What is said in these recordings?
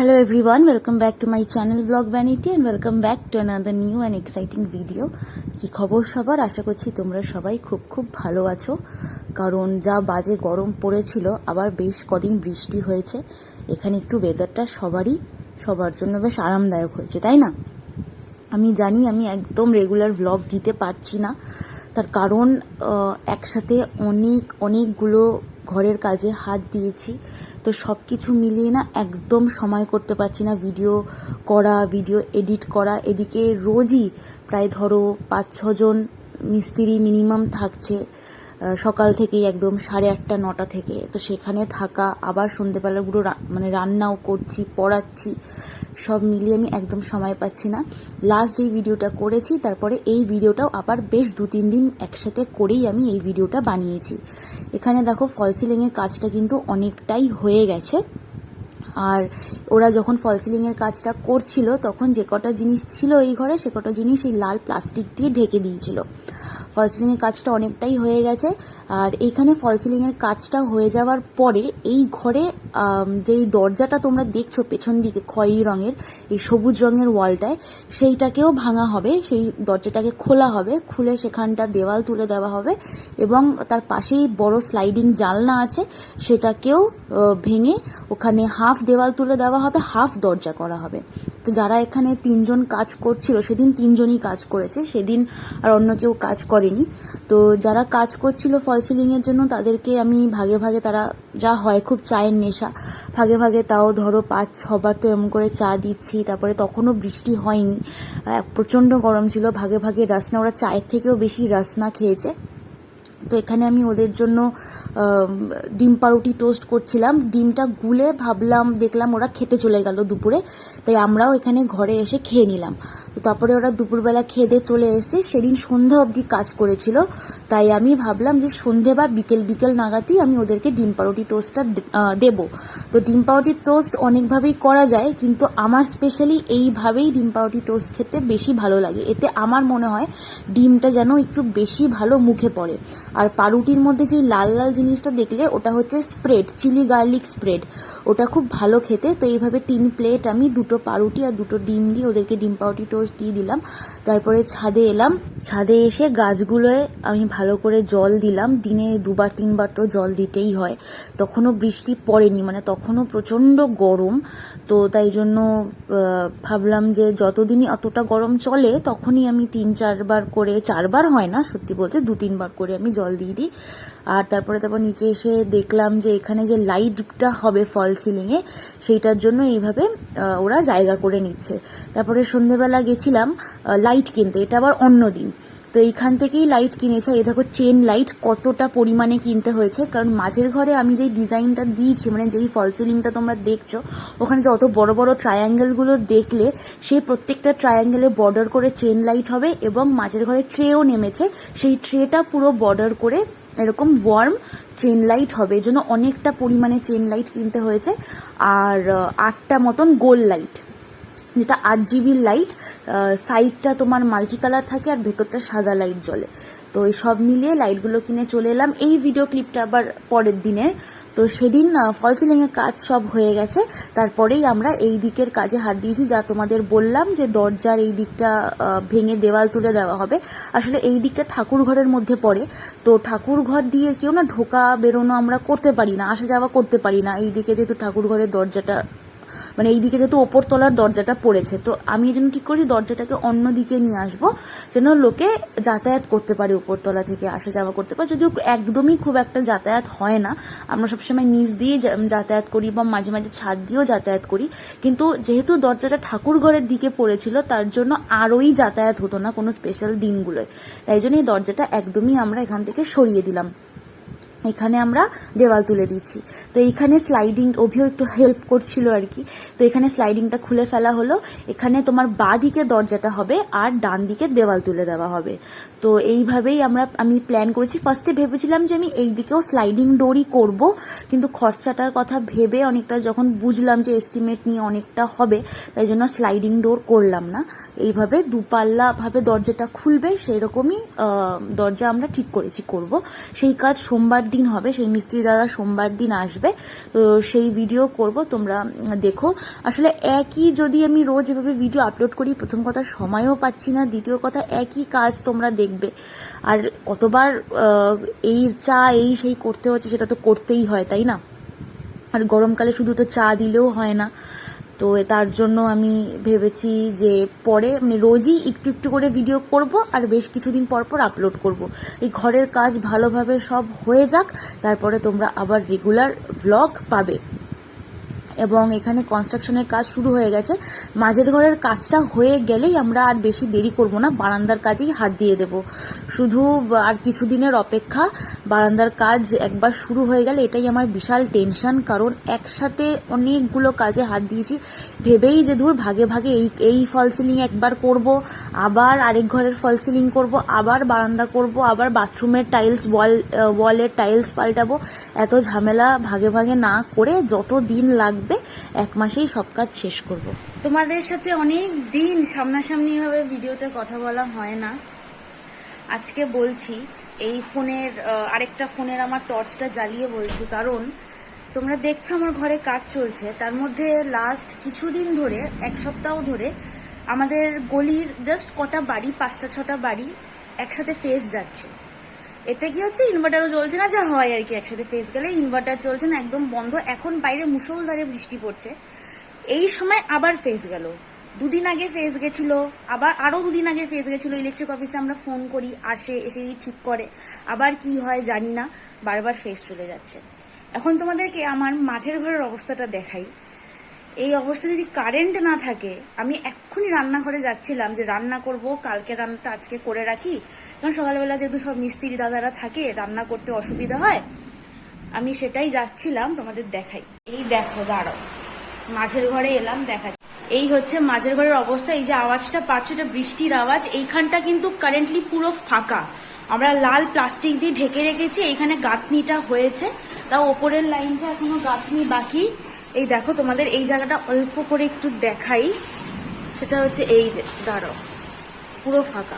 Hello everyone, welcome back to my channel Vlog Vanity and welcome back to another new and exciting video. কি খবর সবার? আশা করছি তোমরা সবাই খুব খুব ভালো আছো। কারণ যা বাজে গরম পড়েছিল আবার বেশ কদিন বৃষ্টি হয়েছে। এখানে একটু ওয়েদারটা সবারই সবার জন্য বেশ আরামদায়ক হয়েছে তাই না? আমি জানি আমি একদম রেগুলার ভ্লগ দিতে পারছি না। তার কারণ একসাথে অনেক অনেকগুলো ঘরের কাজে হাত দিয়েছি। তো সব কিছু মিলিয়ে না একদম সময় করতে পারছি না। ভিডিও করা, ভিডিও এডিট করা। এদিকে রোজই প্রায় ধরো পাঁচ ছজন মিস্ত্রি মিনিমাম থাকছে সকাল থেকেই একদম সাড়ে আটটা, নটা থেকে। তো সেখানে থাকা, আবার সন্ধেবেলাগুলো মানে রান্নাও করছি, পড়াচ্ছি। সব মিলিয়ে আমি একদম সময় পাচ্ছি না। লাস্ট এই ভিডিওটা করেছি, তারপরে এই ভিডিওটাও আবার বেশ দু তিন দিন একসাথে করেই আমি এই ভিডিওটা বানিয়েছি। এখানে দেখো ফল সিলিংয়ের কাজটা কিন্তু অনেকটাই হয়ে গেছে। আর ওরা যখন ফল সিলিংয়ের কাজটা করছিল, তখন যে কটা জিনিস ছিল এই ঘরে, সে কটা জিনিস এই লাল প্লাস্টিক দিয়ে ঢেকে দিয়েছিল। ফল সিলিংয়ের কাজটা অনেকটাই হয়ে গেছে। আর এইখানে ফল সিলিংয়ের কাজটা হয়ে যাওয়ার পরে এই ঘরে যেই দরজাটা তোমরা দেখছ পেছন দিকে খয়েরি রঙের, এই সবুজ রঙের ওয়ালটায়, সেইটাকেও ভাঙা হবে। সেই দরজাটাকে খোলা হবে। খুলে সেখানটা দেওয়াল তুলে দেওয়া হবে এবং তার পাশেই বড় স্লাইডিং জানলা আছে, সেটাকেও ভেঙে ওখানে হাফ দেওয়াল তুলে দেওয়া হবে, হাফ দরজা করা হবে। তো যারা এখানে তিনজন কাজ করছিল, সেদিন তিনজনই কাজ করেছে, সেদিন আর অন্য কেউ কাজ করেনি। তো যারা কাজ করছিল ফল সিলিংয়ের জন্য, তাদেরকে আমি ভাগে ভাগে তারা যা হয়, খুব চায়ের নেশা। ভাগে ভাগে তাও ধরো পাঁচ, ছবার তো এমন করে চা দিচ্ছি, তারপরে তখনও বৃষ্টি হয়নি। প্রচণ্ড গরম ছিল, ভাগে ভাগে রাসনা ওরা চায়ের থেকেও বেশি রাসনা খেয়েছে। তো এখানে আমি ওদের জন্য ডিম পাউরুটি টোস্ট করছিলাম। ডিমটা গুলে ভাবলাম, দেখলাম ওরা খেতে চলে গেল দুপুরে, তাই আমরাও এখানে ঘরে এসে খেয়ে নিলাম। তারপরে ওরা দুপুরবেলা খেয়ে দিয়ে চলে এসে সেদিন সন্ধ্যা অবধি কাজ করেছিল। তাই আমি ভাবলাম যে সন্ধে বা বিকেল বিকেল নাগাদই আমি ওদেরকে ডিম পাউরুটি টোস্টটা দেব। তো ডিম পাউরুটি টোস্ট অনেকভাবেই করা যায়, কিন্তু আমার স্পেশালি এইভাবেই ডিম পাউরুটি টোস্ট খেতে বেশি ভালো লাগে। এতে আমার মনে হয় ডিমটা যেন একটু বেশি ভালো মুখে পড়ে। আর পাউরুটির মধ্যে যে লাল লাল জিনিসটা দেখলে ওটা হচ্ছে স্প্রেড চিলি গার্লিক স্প্রেড ওটা খুব ভালো খেতে। তো এইভাবে তিন প্লেট আমি দুটো পাউরুটি আর দুটো ডিম দিয়ে ওদেরকে ডিম পাউরুটি টোস্ট দিয়ে দিলাম। তারপরে ছাদে এলাম। ছাদে এসে গাছগুলোয় আমি ভালো করে জল দিলাম। দিনে দুবার, তিনবার তো জল দিতেই হয়। তখনও বৃষ্টি পড়েনি মানে তখনও প্রচণ্ড গরম। তো তাই জন্য ভাবলাম যে যতদিনই অতটা গরম চলে, তখনই আমি তিন, চারবার করে, চারবার হয় না, সত্যি বলতে দু, তিনবার করে আমি জল দিয়ে দিই। আর তারপরে তারপর নিচে এসে দেখলাম যে এখানে যে লাইটটা হবে ফল সিলিংয়ে সেইটার জন্য এইভাবে ওরা জায়গা করে নিচ্ছে। তারপরে সন্ধেবেলা গেছিলাম লাইট কিনতে। এটা আবার অন্য দিন। তো এইখান থেকেই লাইট কিনেছে। এই দেখো চেন লাইট কতটা পরিমাণে কিনতে হয়েছে। কারণ মাঝের ঘরে আমি যেই ডিজাইনটা দিয়েছি মানে যেই ফল সিলিংটা তোমরা দেখছ, ওখানে যত বড় বড় ট্রায়াঙ্গেলগুলো দেখলে সেই প্রত্যেকটা ট্রায়াঙ্গেলে বর্ডার করে চেন লাইট হবে এবং মাঝের ঘরে ট্রেও নেমেছে। সেই ট্রেটা পুরো বর্ডার করে এরকম ওয়ার্ম চেন লাইট হবে। এই জন্য অনেকটা পরিমাণে চেন লাইট কিনতে হয়েছে। আর আটটা মতন গোল লাইট যেটা আট জিবির লাইট সাইডটা তোমার মাল্টি কালার থাকে আর ভেতরটা সাদা লাইট জ্বলে। তো এই সব মিলিয়ে লাইটগুলো কিনে চলে এলাম। এই ভিডিও ক্লিপটা আবার পরের দিনের তো সেদিন ফল সিলিংয়ের কাজ সব হয়ে গেছে। তারপরেই আমরা এই দিকের কাজে হাত দিয়েছি যা তোমাদের বললাম যে দরজার এই দিকটা ভেঙে দেওয়াল তুলে দেওয়া হবে। আসলে এই দিকটা ঠাকুর ঘরের মধ্যে পড়ে। তো ঠাকুর ঘর দিয়ে কেউ না ঢোকা, বেরোনো আমরা করতে পারি না, আসা যাওয়া করতে পারি না। এই দিকে যেহেতু ঠাকুর ঘরের দরজাটা মানে এইদিকে যেহেতু ওপর তলার দরজাটা পড়েছে, তো আমি এই জন্য ঠিক করি দরজাটাকে অন্য দিকে নিয়ে আসব, যেন লোকে যাতায়াত করতে পারে উপরতলা থেকে আসা যাওয়া করতে পারে। যদিও একদমই খুব একটা যাতায়াত হয় না, আমরা সবসময় নিচ দিয়ে যাতায়াত করি বা মাঝে মাঝে ছাদ দিয়েও যাতায়াত করি, কিন্তু যেহেতু দরজাটা ঠাকুর ঘরের দিকে পড়েছিল, তার জন্য আরোই যাতায়াত হতো না কোনো স্পেশাল দিনগুলোয়। তাই জন্য এই দরজাটা একদমই আমরা এখান থেকে সরিয়ে দিলাম। এখানে আমরা দেওয়াল তুলে দিচ্ছি তো এইখানে স্লাইডিং অভিও একটু হেল্প করছিল আর কি। তো এখানে স্লাইডিংটা খুলে ফেলা হলো। এখানে তোমার বাঁ দিকে দরজাটা হবে আর ডান দিকে দেওয়াল তুলে দেওয়া হবে। তো এইভাবেই আমরা, আমি প্ল্যান করেছি। ফার্স্টে ভেবেছিলাম যে আমি এই দিকেও স্লাইডিং ডোরই করব। কিন্তু খরচাটার কথা ভেবে অনেকটা যখন বুঝলাম যে এস্টিমেট নিয়ে অনেকটা হবে, তাই জন্য স্লাইডিং ডোর করলাম না। এইভাবে দুপাল্লাভাবে দরজাটা খুলবে সেই রকমই দরজা আমরা ঠিক করেছি, করব। সেই কাজ সোমবার দিন হবে, সেই মিস্ত্রি দাদা সোমবার দিন আসবে। তো সেই ভিডিও করব, তোমরা দেখো। আসলে একই যদি আমি রোজ এভাবে ভিডিও আপলোড করি, প্রথম কথা সময়ও পাচ্ছি না, দ্বিতীয় কথা একই কাজ তোমরা দেখবে। আর কতবার এই চা এই সেই করতে হচ্ছে, সেটা তো করতেই হয়, তাই না? আর গরমকালে শুধু তো চা দিলেও হয় না। তো তার জন্য আমি ভেবেছি যে পরে মানে রোজই একটু একটু করে ভিডিও করব আর বেশ কিছুদিন পর পর আপলোড করব। এই ঘরের কাজ ভালোভাবে সব হয়ে যাক, তারপরে তোমরা আবার রেগুলার ভ্লগ পাবে। এবং এখানে কনস্ট্রাকশনের কাজ শুরু হয়ে গেছে। মাঝের ঘরের কাজটা হয়ে গেলেই আমরা আর বেশি দেরি করব না। বারান্দার কাজেই হাত দিয়ে দেব। শুধু আর কিছুদিনের অপেক্ষা। বারান্দার কাজ একবার শুরু হয়ে গেলে এটাই আমার বিশাল টেনশন কারণ একসাথে অনেকগুলো কাজে হাত দিয়েছি। ভেবেই যে দূর ভাগে ভাগে এই এই ফল সিলিং একবার করব, আবার আরেক ঘরের ফল সিলিং করব, আবার বারান্দা করব, আবার বাথরুমের টাইলস ওয়াল ওয়ালের টাইলস পাল্টাবো। এত ঝামেলা ভাগে ভাগে না করে যত দিন লাগবে এক মাসেই সব কাজ শেষ করব। তোমাদের সাথে অনেক দিন সামনাসামনি ভাবে ভিডিওতে কথা বলা হয় না। আজকে বলছি, এই ফোনের আরেকটা ফোনের আমার টর্চটা জ্বালিয়ে বলছি, কারণ তোমরা দেখছ আমার ঘরে কাজ চলছে। তার মধ্যে লাস্ট কিছুদিন ধরে, এক সপ্তাহ ধরে, আমাদের গলির জাস্ট কটা বাড়ি, পাঁচটা ছটা বাড়ি একসাথে ফেস যাচ্ছে। এতে কি হচ্ছে? ইনভার্টারও চলছে না, যা হয় আর কি একসাথে ফেস গেলে। ইনভার্টার চলছে না, একদম বন্ধ। এখন বাইরে মুষলধারে বৃষ্টি পড়ছে। এই সময় আবার ফেস গেল। দুদিন আগে ফেস গেছিল, আবার আরও দুদিন আগে ফেস গেছিল। ইলেকট্রিক অফিসে আমরা ফোন করি, আসে, এসে ঠিক করে। আবার কি হয় জানি না, বারবার ফেস চলে যাচ্ছে। এখন তোমাদেরকে আমার মাঝের ঘরের অবস্থাটা দেখাই। এই অবস্থা যদি কারেন্ট না থাকে, আমি এক্ষুনি রান্নাঘরে যাচ্ছিলাম যে রান্না করব, কালকে রান্নাটা আজকে করে রাখি। কারণ সকালবেলা যেহেতু সব মিস্ত্রি দাদারা থাকে, রান্না করতে অসুবিধা হয়, আমি সেটাই যাচ্ছিলাম তোমাদের দেখাই। এই দেখো, দাঁড়াও। মাঝের ঘরে এলাম দেখা এই হচ্ছে মাঝের ঘরের অবস্থা, এই যে আওয়াজটা পাচ্ছ, এটা বৃষ্টির আওয়াজ, এইখানটা কিন্তু কারেন্টলি পুরো ফাঁকা। আমরা লাল প্লাস্টিক দিয়ে ঢেকে রেখেছি, এইখানে গাঁথনিটা হয়েছে। তাও ওপরের লাইনটা এখনও গাঁথনি বাকি। এই দেখো, তোমাদের এই জায়গাটা অল্প করে একটু দেখাই। সেটা হচ্ছে এই যে, দাঁড়াও। পুরো ফাঁকা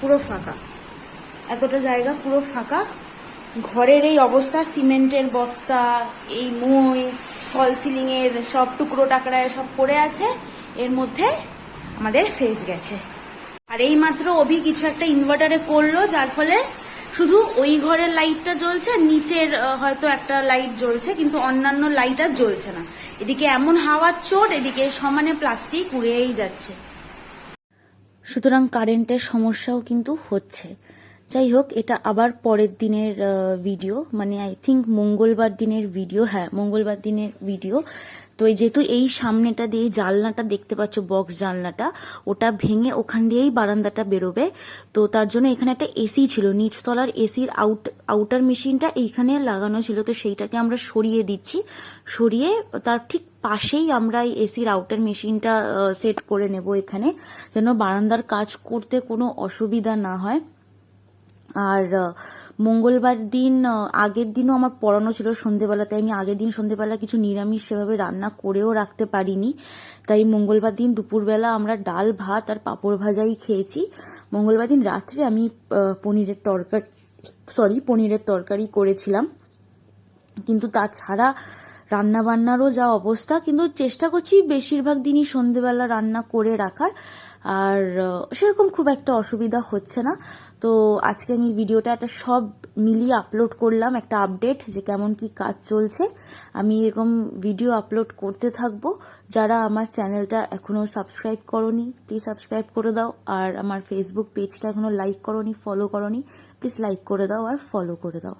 পুরো ফাঁকা। এতটা জায়গা, পুরো ফাঁকা। ঘরের এই অবস্থা, সিমেন্টের বস্তা, এই মই, ফল সিলিং এর সব টুকরো টাকরায় সব পড়ে আছে। এর মধ্যে আমাদের ফেস গেছে। আর এই মাত্র অভি কিছু একটা ইনভার্টারে করল, যার ফলে শুধু ওই ঘরের লাইটটা জ্বলছে নিচের হয়তো একটা লাইট জ্বলছে, কিন্তু অন্যান্য লাইট আর জ্বলছে না। এদিকে এমন হাওয়ার চোট এদিকে সমানে প্লাস্টিক উড়েই যাচ্ছে। সুতরাং কারেন্টের সমস্যাও কিন্তু হচ্ছে। যাই হোক, এটা আবার পরের দিনের ভিডিও মানে আই থিঙ্ক মঙ্গলবার দিনের ভিডিও হ্যাঁ মঙ্গলবার দিনের ভিডিও তো এই যেহেতু এই সামনেটা দিয়ে জানলাটা দেখতে পাচ্ছ বক্স জানলাটা, ওটা ভেঙে ওখান দিয়েই বারান্দাটা বেরোবে। তো তার জন্য এখানে একটা এসি ছিল, নিচতলার এসির আউট আউটার মেশিনটা এইখানে লাগানো ছিল। তো সেইটাকে আমরা সরিয়ে দিচ্ছি। সরিয়ে তার ঠিক পাশেই আমরা এই এসির আউটার মেশিনটা সেট করে নেব এখানে, যেন বারান্দার কাজ করতে কোনো অসুবিধা না হয়। আর মঙ্গলবার দিন আগের দিনও আমার পড়ানো ছিল সন্ধেবেলাতে আমি আগের দিন সন্ধেবেলা কিছু নিরামিষ সেভাবে রান্না করেও রাখতে পারিনি। তাই মঙ্গলবার দিন দুপুরবেলা আমরা ডাল, ভাত আর পাঁপড় ভাজাই খেয়েছি। মঙ্গলবার দিন রাত্রে আমি পনিরের তরকারি সরি পনিরের তরকারি করেছিলাম। কিন্তু তাছাড়া রান্না বান্নারও যা অবস্থা, কিন্তু চেষ্টা করছি বেশিরভাগ দিনই সন্ধেবেলা রান্না করে রাখার। আর সেরকম খুব একটা অসুবিধা হচ্ছে না। তো আজকে আমি ভিডিওটা একটা সব মিলিয়ে আপলোড করলাম, একটা আপডেট যে কেমন কি কাজ চলছে। আমি এরকম ভিডিও আপলোড করতে থাকব। যারা আমার চ্যানেলটা এখনও সাবস্ক্রাইব করনি প্লিজ সাবস্ক্রাইব করে দাও। আর আমার ফেসবুক পেজটা এখনও লাইক করনি ফলো করনি প্লিজ লাইক করে দাও আর ফলো করে দাও।